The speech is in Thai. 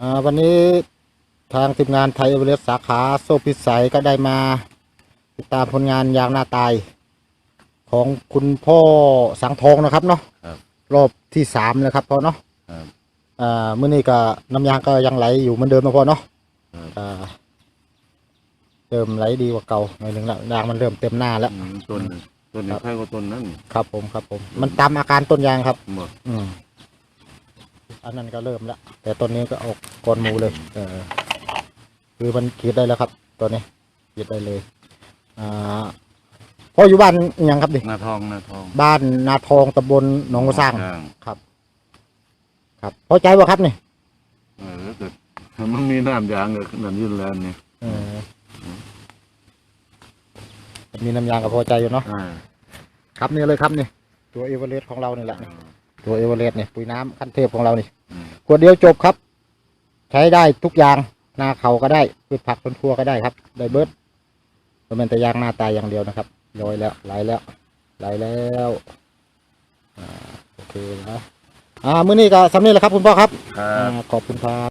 อ่าวันนี้ทางทีมงานไทยเอเวอเรสต์สาขาโซพิสัยก็ได้มา ติดตามผลงานยางหน้าตาย ของคุณพ่อสังทองนะครับเนาะครับรอบที่สามแล้วครับพ่อเนาะครับอ่ามื่อนี้ก็น้ำยางก็ยังไหลอยู่เหมือนเดิมนะพ่อเนาะครับ อ่าเริ่มไหลดีกว่าเก่าหน่อยหนึ่งละยางมันเริ่มเต็มหน้าแล้ว อืมต้นต้นนี้ใครก็ต้นนั้นครับผมครับผม มันตามอาการต้นยางครับ หมดอืม อันนั้นก็เริ่มแล้ว แต่ต้นนี้ก็ออกก้อนหมูเลย เออคือมันกรีดได้แล้วครับตัวนี้กรีดได้เลย อ่าพ่ออยู่บ้านอิหยังครับดิหน้าทองหน้าทองบ้านนาทองตำบลหนองกระสร้างสร้างครับ ครับพอใจบ่ครับนี่เออถ้าเกิดมันมีน้ำยางเลยนั่นยืนแล้วนี่เออมีน้ำยางกับพอใจอยู่เนาะอ่าครับนี่เลยครับนี่ ตัวเอเวอเรสต์ของเรานี่แหละนี่ ตัวเอเวอเรสต์นี่ปุ๋ยน้ำขั้นเทพของเรานี่อืมขวดเดียวจบครับ ใช้ได้ทุกอย่างหน้าเขาก็ได้พืชผักสวนครัวก็ได้ครับ ได้เบิร์ดเป็นแต่ยางหน้าตายอย่างเดียวนะครับลอยแล้วไหลแล้วไหลแล้วอ่าโอเคนะอ่ามื้อนี้ก็สำเร็จแล้วครับ คุณพ่อครับครัอ่าบขอบคุณครับ